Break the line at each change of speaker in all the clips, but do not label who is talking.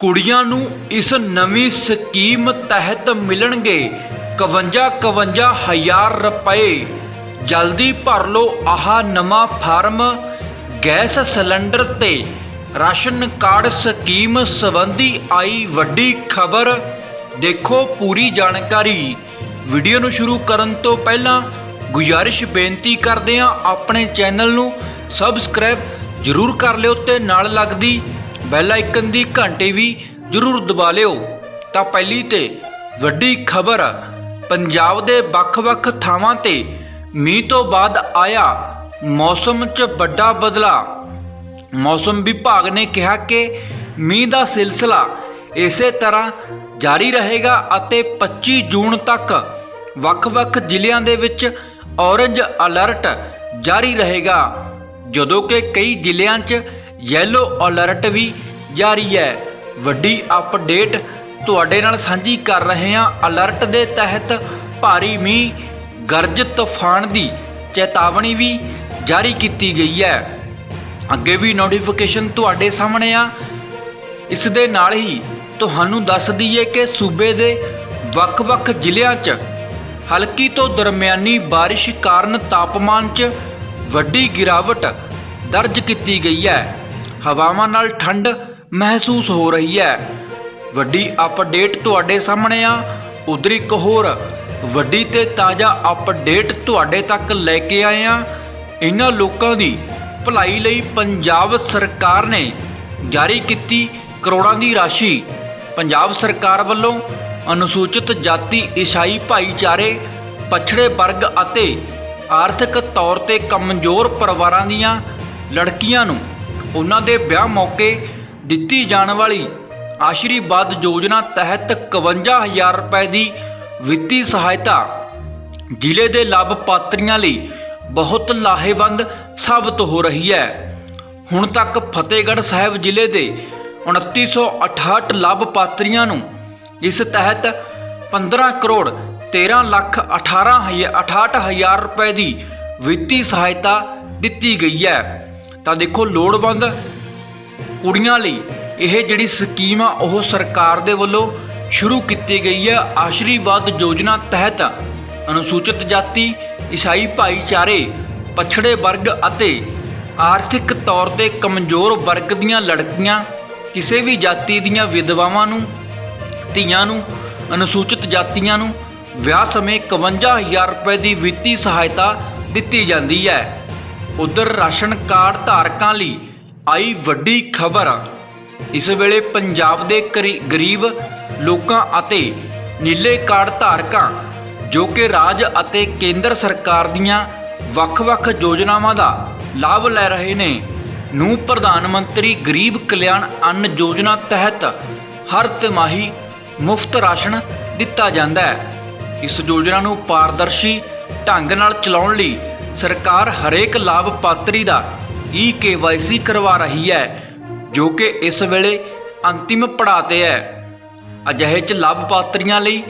ਕੁੜੀਆਂ ਨੂੰ ਇਸ ਨਵੀਂ ਸਕੀਮ ਤਹਿਤ ਮਿਲਣਗੇ 51 51 ਹਜ਼ਾਰ ਰੁਪਏ। ਜਲਦੀ ਭਰ ਲਓ ਆਹ ਨਵਾਂ ਫਾਰਮ ਗੈਸ ਸਿਲੰਡਰ ਤੇ। ਰਾਸ਼ਨ ਕਾਰਡ ਸਕੀਮ ਸੰਬੰਧੀ ਆਈ ਵੱਡੀ ਖਬਰ। ਦੇਖੋ ਪੂਰੀ ਜਾਣਕਾਰੀ। ਵੀਡੀਓ ਨੂੰ ਸ਼ੁਰੂ ਕਰਨ ਤੋਂ ਪਹਿਲਾਂ ਗੁਜ਼ਾਰਿਸ਼ ਬੇਨਤੀ ਕਰਦੇ ਹਾਂ, ਆਪਣੇ ਚੈਨਲ ਨੂੰ ਸਬਸਕ੍ਰਾਈਬ ਜਰੂਰ ਕਰ ਲਿਓ ਤੇ ਨਾਲ ਲੱਗਦੀ ਬੈਲ ਆਈਕਨ ਦੀ ਘੰਟੀ ਵੀ ਜਰੂਰ ਦਬਾ ਲਿਓ। ਤਾਂ ਪਹਿਲੀ ਤੇ ਵੱਡੀ ਖਬਰ, ਪੰਜਾਬ ਦੇ ਵੱਖ-ਵੱਖ ਥਾਵਾਂ ਤੇ ਮੀਂਹ ਤੋਂ ਬਾਅਦ ਆਇਆ ਮੌਸਮ 'ਚ ਵੱਡਾ ਬਦਲਾਅ। ਮੌਸਮ ਵਿਭਾਗ ਨੇ ਕਿਹਾ ਕਿ ਮੀਂਹ ਦਾ ਸਿਲਸਿਲਾ ਇਸੇ ਤਰ੍ਹਾਂ ਜਾਰੀ ਰਹੇਗਾ ਅਤੇ 25 ਜੂਨ ਤੱਕ ਵੱਖ-ਵੱਖ ਜ਼ਿਲ੍ਹਿਆਂ ਦੇ ਵਿੱਚ ਔਰੰਜ ਅਲਰਟ ਜਾਰੀ ਰਹੇਗਾ। ਜਦੋਂ ਕਿ ਕਈ ਜ਼ਿਲ੍ਹਿਆਂ 'ਚ ਯੈਲੋ ਅਲਰਟ ਵੀ ਜਾਰੀ ਹੈ। ਵੱਡੀ ਅਪਡੇਟ ਤੁਹਾਡੇ ਨਾਲ ਸਾਂਝੀ ਕਰ ਰਹੇ ਹਾਂ। ਅਲਰਟ ਦੇ ਤਹਿਤ ਭਾਰੀ ਮੀਂਹ, ਗਰਜ ਤੂਫਾਨ ਦੀ ਚੇਤਾਵਨੀ ਵੀ ਜਾਰੀ ਕੀਤੀ ਗਈ ਹੈ। ਅੱਗੇ ਵੀ ਨੋਟੀਫਿਕੇਸ਼ਨ ਤੁਹਾਡੇ ਸਾਹਮਣੇ ਆ। ਇਸ ਦੇ ਨਾਲ ਹੀ ਤੁਹਾਨੂੰ ਦੱਸ ਦਈਏ ਕਿ ਸੂਬੇ ਦੇ ਵੱਖ-ਵੱਖ ਜ਼ਿਲ੍ਹਿਆਂ 'ਚ ਹਲਕੀ ਤੋਂ ਦਰਮਿਆਨੀ ਬਾਰਿਸ਼ ਕਾਰਨ ਤਾਪਮਾਨ 'ਚ ਵੱਡੀ ਗਿਰਾਵਟ ਦਰਜ ਕੀਤੀ ਗਈ ਹੈ। ਹਵਾਵਾਂ ਨਾਲ ਠੰਡ ਮਹਿਸੂਸ ਹੋ ਰਹੀ ਹੈ। ਵੱਡੀ ਅਪਡੇਟ ਤੁਹਾਡੇ ਸਾਹਮਣੇ ਆ। ਉਧਰ ਇੱਕ ਹੋਰ, ਵੱਡੀ ਤੇ ਤਾਜ਼ਾ ਅਪਡੇਟ ਤੁਹਾਡੇ ਤੱਕ ਲੈ ਕੇ ਆਏ ਆ। ਇਹਨਾਂ ਲੋਕਾਂ ਦੀ ਭਲਾਈ ਲਈ ਪੰਜਾਬ ਸਰਕਾਰ ਨੇ ਜਾਰੀ ਕੀਤੀ ਕਰੋੜਾਂ ਦੀ ਰਾਸ਼ੀ। ਪੰਜਾਬ ਸਰਕਾਰ ਵੱਲੋਂ ਅਨੁਸੂਚਿਤ ਜਾਤੀ, ਈਸਾਈ ਭਾਈਚਾਰੇ, ਪਛੜੇ ਵਰਗ ਅਤੇ ਆਰਥਿਕ ਤੌਰ ਤੇ ਕਮਜ਼ੋਰ ਪਰਿਵਾਰਾਂ ਦੀਆਂ ਲੜਕੀਆਂ ਨੂੰ ਉਹਨਾਂ ਦੇ ਵਿਆਹ ਮੌਕੇ ਦਿੱਤੀ ਜਾਣ ਵਾਲੀ ਆਸ਼ੀਰਵਾਦ ਯੋਜਨਾ ਤਹਿਤ 51000 ਰੁਪਏ ਦੀ ਵਿੱਤੀ ਸਹਾਇਤਾ ਜ਼ਿਲ੍ਹੇ ਦੇ ਲਾਭਪਾਤਰੀਆਂ ਲਈ ਬਹੁਤ ਲਾਹੇਵੰਦ ਸਾਬਤ ਹੋ ਰਹੀ ਹੈ। ਹੁਣ ਤੱਕ ਫਤਿਹਗੜ੍ਹ ਸਾਹਿਬ ਜ਼ਿਲ੍ਹੇ ਦੇ 2968 ਲਾਭਪਾਤਰੀਆਂ ਨੂੰ ਇਸ ਤਹਿਤ 15 ਕਰੋੜ 13 ਲੱਖ 18 ਹਜ਼ਾਰ 68 ਹਜ਼ਾਰ ਰੁਪਏ ਦੀ ਵਿੱਤੀ ਸਹਾਇਤਾ ਦਿੱਤੀ ਗਈ ਹੈ। ਤਾਂ ਦੇਖੋ ਲੋੜਵੰਦ ਕੁੜੀਆਂ ਲਈ ਇਹ ਜਿਹੜੀ ਸਕੀਮ ਆ, ਉਹ ਸਰਕਾਰ ਦੇ ਵੱਲੋਂ ਸ਼ੁਰੂ ਕੀਤੀ ਗਈ ਹੈ। ਆਸ਼ੀਰਵਾਦ ਯੋਜਨਾ ਤਹਿਤ ਅਨੁਸੂਚਿਤ ਜਾਤੀ, ਈਸਾਈ ਭਾਈਚਾਰੇ, ਪਛੜੇ ਵਰਗ ਅਤੇ ਆਰਥਿਕ ਤੌਰ ਤੇ ਕਮਜ਼ੋਰ ਵਰਗ ਦੀਆਂ ਲੜਕੀਆਂ, ਕਿਸੇ ਵੀ ਜਾਤੀ ਦੀਆਂ ਵਿਧਵਾਵਾਂ ਨੂੰ, ਧੀਆਂ ਨੂੰ, ਅਨੁਸੂਚਿਤ ਜਾਤੀਆਂ ਨੂੰ ਵਿਆਹ ਸਮੇਂ 51000 ਰੁਪਏ ਦੀ ਵਿੱਤੀ ਸਹਾਇਤਾ ਦਿੱਤੀ ਜਾਂਦੀ ਹੈ। ਉਧਰ ਰਾਸ਼ਨ ਕਾਰਡ ਧਾਰਕਾਂ ਲਈ ਆਈ ਵੱਡੀ ਖਬਰ। ਇਸ ਵੇਲੇ ਪੰਜਾਬ ਦੇ ਕਰੀ- ਗਰੀਬ ਲੋਕਾਂ ਅਤੇ ਨੀਲੇ ਕਾਰਡ ਧਾਰਕਾਂ, ਜੋ ਕਿ ਰਾਜ ਅਤੇ ਕੇਂਦਰ ਸਰਕਾਰ ਦੀਆਂ ਵੱਖ-ਵੱਖ ਯੋਜਨਾਵਾਂ ਦਾ ਲਾਭ ਲੈ ਰਹੇ ਨੇ, ਨੂੰ ਪ੍ਰਧਾਨ ਮੰਤਰੀ ਗਰੀਬ ਕਲਿਆਣ ਅੰਨ ਯੋਜਨਾ ਤਹਿਤ ਹਰ ਤਿਮਾਹੀ ਮੁਫਤ ਰਾਸ਼ਨ ਦਿੱਤਾ ਜਾਂਦਾ ਹੈ। ਇਸ ਯੋਜਨਾ ਨੂੰ ਪਾਰਦਰਸ਼ੀ ਢੰਗ ਨਾਲ ਚਲਾਉਣ ਲਈ ਸਰਕਾਰ ਹਰੇਕ ਲਾਭਪਾਤਰੀ ਦਾ ਈ ਕੇਵਾਈਸੀ ਕਰਵਾ ਰਹੀ ਹੈ, ਜੋ ਕਿ ਇਸ ਵੇਲੇ ਅੰਤਿਮ ਪੜਾਅ ਤੇ ਹੈ। ਅਜਿਹੇ ਚ ਲਾਭਪਾਤਰੀਆਂ ਲਈ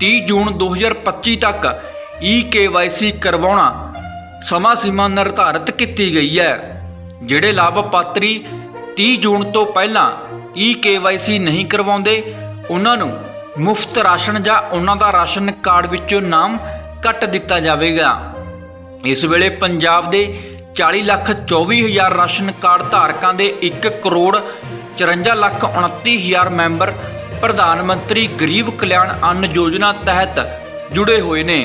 30 ਜੂਨ 2025 ਤੱਕ ਈ ਕੇਵਾਈਸੀ ਕਰਵਾਉਣਾ ਸਮਾਂ ਸੀਮਾ ਨਿਰਧਾਰਤ ਕੀਤੀ ਗਈ ਹੈ, ਜਿਹੜੇ ਲਾਭਪਾਤਰੀ 30 ਜੂਨ ਤੋਂ ਪਹਿਲਾਂ ਈ ਕੇਵਾਈਸੀ ਨਹੀਂ ਕਰਵਾਉਂਦੇ, ਉਹਨਾਂ ਨੂੰ ਮੁਫਤ ਰਾਸ਼ਨ ਜਾਂ ਉਹਨਾਂ ਦਾ ਰਾਸ਼ਨ ਕਾਰਡ ਵਿੱਚੋਂ ਨਾਮ ਕੱਟ ਦਿੱਤਾ ਜਾਵੇਗਾ। ਇਸ ਵੇਲੇ ਪੰਜਾਬ ਦੇ 40 ਲੱਖ 24 ਹਜ਼ਾਰ ਰਾਸ਼ਨ ਕਾਰਡ ਧਾਰਕਾਂ ਦੇ 1 ਕਰੋੜ 54 ਲੱਖ 29 ਹਜ਼ਾਰ ਮੈਂਬਰ ਪ੍ਰਧਾਨ ਮੰਤਰੀ ਗਰੀਬ ਕਲਿਆਣ ਅੰਨ ਯੋਜਨਾ ਤਹਿਤ ਜੁੜੇ ਹੋਏ ਨੇ,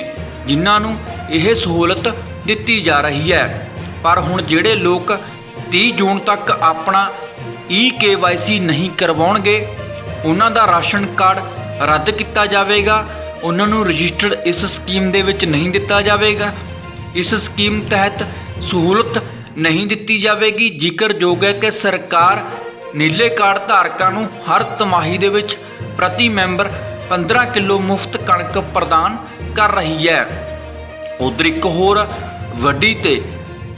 ਜਿਨ੍ਹਾਂ ਨੂੰ ਇਹ ਸਹੂਲਤ ਦਿੱਤੀ ਜਾ ਰਹੀ ਹੈ। ਪਰ ਹੁਣ ਜਿਹੜੇ ਲੋਕ 30 ਜੂਨ ਤੱਕ ਆਪਣਾ ਈ ਕੇਵਾਈਸੀ ਨਹੀਂ ਕਰਵਾਉਣਗੇ, ਉਹਨਾਂ ਦਾ ਰਾਸ਼ਨ ਕਾਰਡ ਰੱਦ ਕੀਤਾ ਜਾਵੇਗਾ, ਉਹਨਾਂ ਨੂੰ ਰਜਿਸਟਰਡ ਇਸ ਸਕੀਮ ਦੇ ਵਿੱਚ ਨਹੀਂ ਦਿੱਤਾ ਜਾਵੇਗਾ। ਇਸ ਸਕੀਮ ਤਹਿਤ ਸਹੂਲਤ ਨਹੀਂ ਦਿੱਤੀ ਜਾਵੇਗੀ। ਜ਼ਿਕਰਯੋਗ ਹੈ ਕਿ ਸਰਕਾਰ ਨੀਲੇ ਕਾਰਡ ਧਾਰਕਾਂ ਨੂੰ ਹਰ ਤਿਮਾਹੀ ਦੇ ਵਿੱਚ ਪ੍ਰਤੀ ਮੈਂਬਰ 15 ਕਿਲੋ ਮੁਫਤ ਕਣਕ ਪ੍ਰਦਾਨ ਕਰ ਰਹੀ ਹੈ। ਉਧਰ ਇੱਕ ਹੋਰ ਵੱਡੀ ਤੇ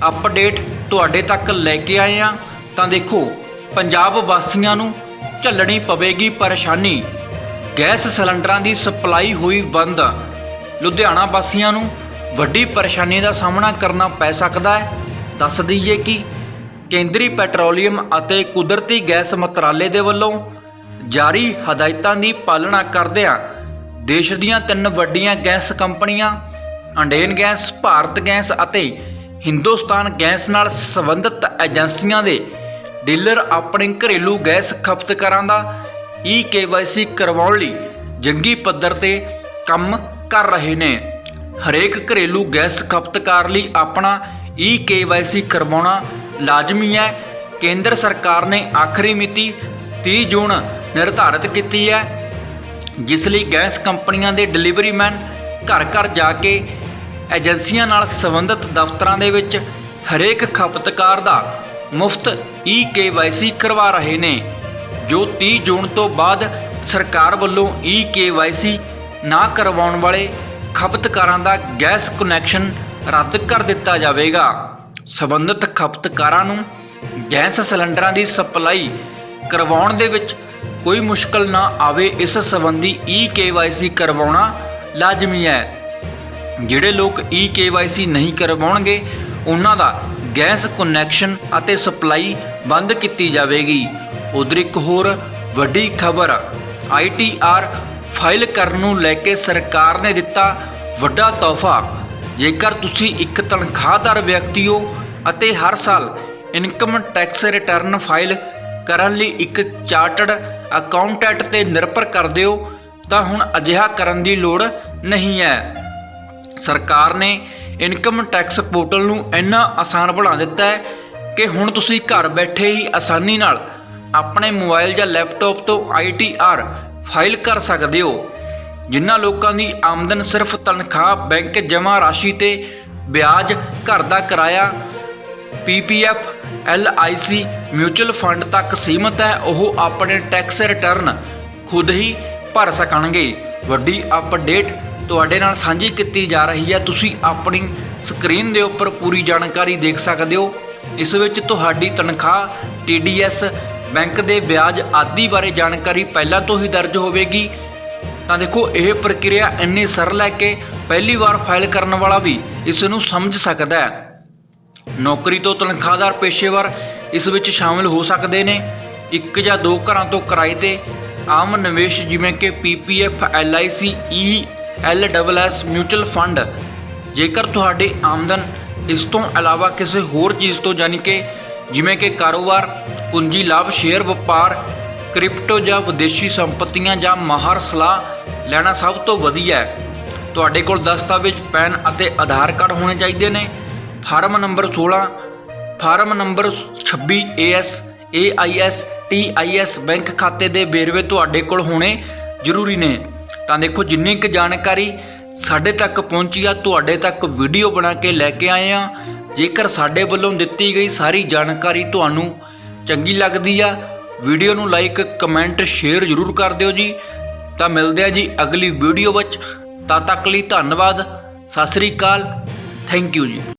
ਅਪਡੇਟ ਤੁਹਾਡੇ ਤੱਕ ਲੈ ਕੇ ਆਏ ਆ ਤਾਂ ਦੇਖੋ, ਪੰਜਾਬ ਵਾਸੀਆਂ ਨੂੰ ਝੱਲਣੀ ਪਵੇਗੀ ਪਰੇਸ਼ਾਨੀ। ਗੈਸ ਸਿਲੰਡਰਾਂ ਦੀ ਸਪਲਾਈ ਹੋਈ ਬੰਦ। ਲੁਧਿਆਣਾ ਵਾਸੀਆਂ ਨੂੰ ਵੱਡੀ ਪਰੇਸ਼ਾਨੀ ਦਾ ਸਾਹਮਣਾ ਕਰਨਾ ਪੈ ਸਕਦਾ ਹੈ। ਦੱਸ ਦਈਏ ਕਿ ਕੇਂਦਰੀ ਪੈਟਰੋਲੀਅਮ ਅਤੇ ਕੁਦਰਤੀ ਗੈਸ ਮੰਤਰਾਲੇ ਦੇ ਵੱਲੋਂ ਜਾਰੀ ਹਦਾਇਤਾਂ ਦੀ ਪਾਲਣਾ ਕਰਦਿਆਂ ਦੇਸ਼ ਦੀਆਂ ਤਿੰਨ ਵੱਡੀਆਂ ਗੈਸ ਕੰਪਨੀਆਂ, ਅੰਡੇਨ ਗੈਸ, ਭਾਰਤ ਗੈਸ ਅਤੇ ਹਿੰਦੁਸਤਾਨ ਗੈਸ ਨਾਲ ਸੰਬੰਧਿਤ ਏਜੰਸੀਆਂ ਦੇ ਡੀਲਰ ਆਪਣੇ ਘਰੇਲੂ ਗੈਸ ਖਪਤਕਾਰਾਂ ਦਾ ਈ ਕੇਵਾਈਸੀ ਕਰਵਾਉਣ ਲਈ ਜੰਗੀ ਪੱਧਰ ਤੇ ਕੰਮ ਕਰ ਰਹੇ ਨੇ। ਹਰੇਕ ਘਰੇਲੂ ਗੈਸ ਖਪਤਕਾਰ ਲਈ ਆਪਣਾ ਈ ਕੇਵਾਈਸੀ ਕਰਵਾਉਣਾ ਲਾਜ਼ਮੀ ਹੈ। ਕੇਂਦਰ ਸਰਕਾਰ ਨੇ ਆਖਰੀ ਮਿਤੀ 30 ਜੂਨ ਨਿਰਧਾਰਿਤ ਕੀਤੀ ਹੈ, ਜਿਸ ਲਈ ਗੈਸ ਕੰਪਨੀਆਂ ਦੇ ਡਿਲੀਵਰੀਮੈਨ ਘਰ ਘਰ ਜਾ ਕੇ ਏਜੰਸੀਆਂ ਨਾਲ ਸੰਬੰਧਿਤ ਦਫ਼ਤਰਾਂ ਦੇ ਵਿੱਚ ਹਰੇਕ ਖਪਤਕਾਰ ਦਾ ਮੁਫਤ ਈ ਕੇਵਾਈਸੀ ਕਰਵਾ ਰਹੇ ਨੇ, ਜੋ 30 ਜੂਨ ਤੋਂ ਬਾਅਦ ਸਰਕਾਰ ਵੱਲੋਂ ਈ ਕੇਵਾਈਸੀ ਨਾ ਕਰਵਾਉਣ ਵਾਲੇ ਖਪਤਕਾਰਾਂ ਦਾ ਗੈਸ ਕਨੈਕਸ਼ਨ ਰੱਦ ਕਰ ਦਿੱਤਾ ਜਾਵੇਗਾ। ਸੰਬੰਧਿਤ ਖਪਤਕਾਰਾਂ ਨੂੰ ਗੈਸ ਸਿਲੰਡਰਾਂ ਦੀ ਸਪਲਾਈ ਕਰਵਾਉਣ ਦੇ ਵਿੱਚ ਕੋਈ ਮੁਸ਼ਕਲ ਨਾ ਆਵੇ, ਇਸ ਸੰਬੰਧੀ ਈ ਕੇਵਾਈਸੀ ਕਰਵਾਉਣਾ ਲਾਜ਼ਮੀ ਹੈ। ਜਿਹੜੇ ਲੋਕ ਈ ਕੇਵਾਈਸੀ ਨਹੀਂ ਕਰਵਾਉਣਗੇ, ਉਹਨਾਂ ਦਾ ਗੈਸ ਕਨੈਕਸ਼ਨ ਅਤੇ ਸਪਲਾਈ ਬੰਦ ਕੀਤੀ ਜਾਵੇਗੀ। ਉਧਰ ਇੱਕ ਹੋਰ ਵੱਡੀ ਖਬਰ ਆਈਟੀਆਰ ਫਾਈਲ ਕਰਨ ਨੂੰ ਲੈ ਕੇ ਸਰਕਾਰ ਨੇ ਦਿੱਤਾ ਵੱਡਾ ਤੋਹਫਾ। ਜੇਕਰ ਤੁਸੀਂ ਇੱਕ ਤਨਖਾਹਦਾਰ ਵਿਅਕਤੀ ਹੋ ਅਤੇ ਹਰ ਸਾਲ ਇਨਕਮ ਟੈਕਸ ਰਿਟਰਨ ਫਾਈਲ ਕਰਨ ਲਈ ਇੱਕ ਚਾਰਟਰਡ ਅਕਾਊਂਟੈਂਟ ਤੇ ਨਿਰਭਰ ਕਰਦੇ ਹੋ, ਤਾਂ ਹੁਣ ਅਜਿਹਾ ਕਰਨ ਦੀ ਲੋੜ ਨਹੀਂ ਹੈ। ਸਰਕਾਰ ਨੇ ਇਨਕਮ ਟੈਕਸ ਪੋਰਟਲ ਨੂੰ ਇੰਨਾ ਆਸਾਨ ਬਣਾ ਦਿੱਤਾ ਹੈ ਕਿ ਹੁਣ ਤੁਸੀਂ ਘਰ ਬੈਠੇ ਹੀ ਆਸਾਨੀ ਨਾਲ ਆਪਣੇ ਮੋਬਾਈਲ ਜਾਂ ਲੈਪਟਾਪ ਤੋਂ ਆਈਟੀਆਰ ਫਾਈਲ ਕਰ ਸਕਦੇ ਹੋ। ਜਿਨ੍ਹਾਂ ਲੋਕਾਂ ਦੀ ਆਮਦਨ ਸਿਰਫ ਤਨਖਾਹ, ਬੈਂਕ ਜਮ੍ਹਾਂ ਰਾਸ਼ੀ ਤੇ ਵਿਆਜ ਘਰ ਦਾ ਕਿਰਾਇਆ ਪੀਪੀਐਫ ਐਲਆਈਸੀ ਮਿਊਚੁਅਲ ਫੰਡ ਤੱਕ ਸੀਮਤ ਹੈ, ਉਹ ਆਪਣੇ ਟੈਕਸ ਰਿਟਰਨ ਖੁਦ ਹੀ ਭਰ ਸਕਣਗੇ। ਵੱਡੀ ਅਪਡੇਟ ਤੁਹਾਡੇ ਨਾਲ ਸਾਂਝੀ ਕੀਤੀ ਜਾ ਰਹੀ ਹੈ। ਤੁਸੀਂ ਆਪਣੀ ਸਕਰੀਨ ਦੇ ਉੱਪਰ ਪੂਰੀ ਜਾਣਕਾਰੀ ਦੇਖ ਸਕਦੇ ਹੋ। ਇਸ ਵਿੱਚ ਤੁਹਾਡੀ ਤਨਖਾਹ ਟੀਡੀਐਸ ਬੈਂਕ ਦੇ ਵਿਆਜ ਆਦਿ ਬਾਰੇ ਜਾਣਕਾਰੀ ਪਹਿਲਾਂ ਤੋਂ ਹੀ ਦਰਜ ਹੋਵੇਗੀ। ਤਾਂ ਦੇਖੋ, ਇਹ ਪ੍ਰਕਿਰਿਆ ਇੰਨੀ ਸਰਲ ਹੈ ਕਿ ਪਹਿਲੀ ਵਾਰ ਫਾਈਲ ਕਰਨ ਵਾਲਾ ਵੀ ਇਸ ਨੂੰ ਸਮਝ ਸਕਦਾ ਹੈ। ਨੌਕਰੀ ਤੋਂ ਤਨਖਾਹਦਾਰ ਪੇਸ਼ੇਵਰ ਇਸ ਵਿੱਚ ਸ਼ਾਮਿਲ ਹੋ ਸਕਦੇ ਨੇ। ਇੱਕ ਜਾਂ ਦੋ ਘਰਾਂ ਤੋਂ ਕਿਰਾਏ ਤੇ ਆਮ ਨਿਵੇਸ਼ ਜਿਵੇਂ ਕਿ ਪੀਪੀਐਫ ਐਲਆਈਸੀ ਈ ਐਲਡਬਲਐਸ ਮਿਊਚੁਅਲ ਫੰਡ। ਜੇਕਰ ਤੁਹਾਡੀ ਆਮਦਨ ਇਸ ਤੋਂ ਇਲਾਵਾ ਕਿਸੇ ਹੋਰ ਚੀਜ਼ ਤੋਂ ਯਾਨੀ ਕਿ ਜਿਵੇਂ ਕਿ ਕਾਰੋਬਾਰ, ਪੂੰਜੀ ਲਾਭ, ਸ਼ੇਅਰ ਵਪਾਰ, ਕ੍ਰਿਪਟੋ ਜਾਂ ਵਿਦੇਸ਼ੀ ਸੰਪਤੀਆਂ ਜਾਂ ਮਾਹਰ ਸਲਾਹ ਲੈਣਾ ਸਭ ਤੋਂ ਵਧੀਆ ਹੈ। ਤੁਹਾਡੇ ਕੋਲ ਦਸਤਾਵੇਜ਼, ਪੈਨ ਅਤੇ ਆਧਾਰ ਕਾਰਡ ਹੋਣੇ ਚਾਹੀਦੇ ਨੇ। Form number 16 form number 26 AS AIS TIS bank ਖਾਤੇ ਦੇ ਵੇਰਵੇ ਤੁਹਾਡੇ ਕੋਲ ਹੋਣੇ ਜ਼ਰੂਰੀ ਨੇ। ਤਾਂ ਦੇਖੋ, ਜਿੰਨੀ ਕੁ ਜਾਣਕਾਰੀ ਸਾਡੇ ਤੱਕ ਪਹੁੰਚੀ ਆ, ਤੁਹਾਡੇ ਤੱਕ ਵੀਡੀਓ ਬਣਾ ਕੇ ਲੈ ਕੇ ਆਏ ਆ। ਜੇਕਰ ਸਾਡੇ ਵੱਲੋਂ ਦਿੱਤੀ ਗਈ ਸਾਰੀ ਜਾਣਕਾਰੀ ਤੁਹਾਨੂੰ ਚੰਗੀ ਲੱਗਦੀ ਆ, ਵੀਡੀਓ ਨੂੰ ਲਾਈਕ ਕਮੈਂਟ ਸ਼ੇਅਰ ਜ਼ਰੂਰ ਕਰ ਦਿਓ ਜੀ। ਤਾਂ ਮਿਲਦੇ ਆ ਜੀ ਅਗਲੀ ਵੀਡੀਓ ਵਿੱਚ। ਤਦ ਤੱਕ ਲਈ ਧੰਨਵਾਦ। ਸਤਿ ਸ੍ਰੀ ਅਕਾਲ। ਥੈਂਕ ਯੂ ਜੀ।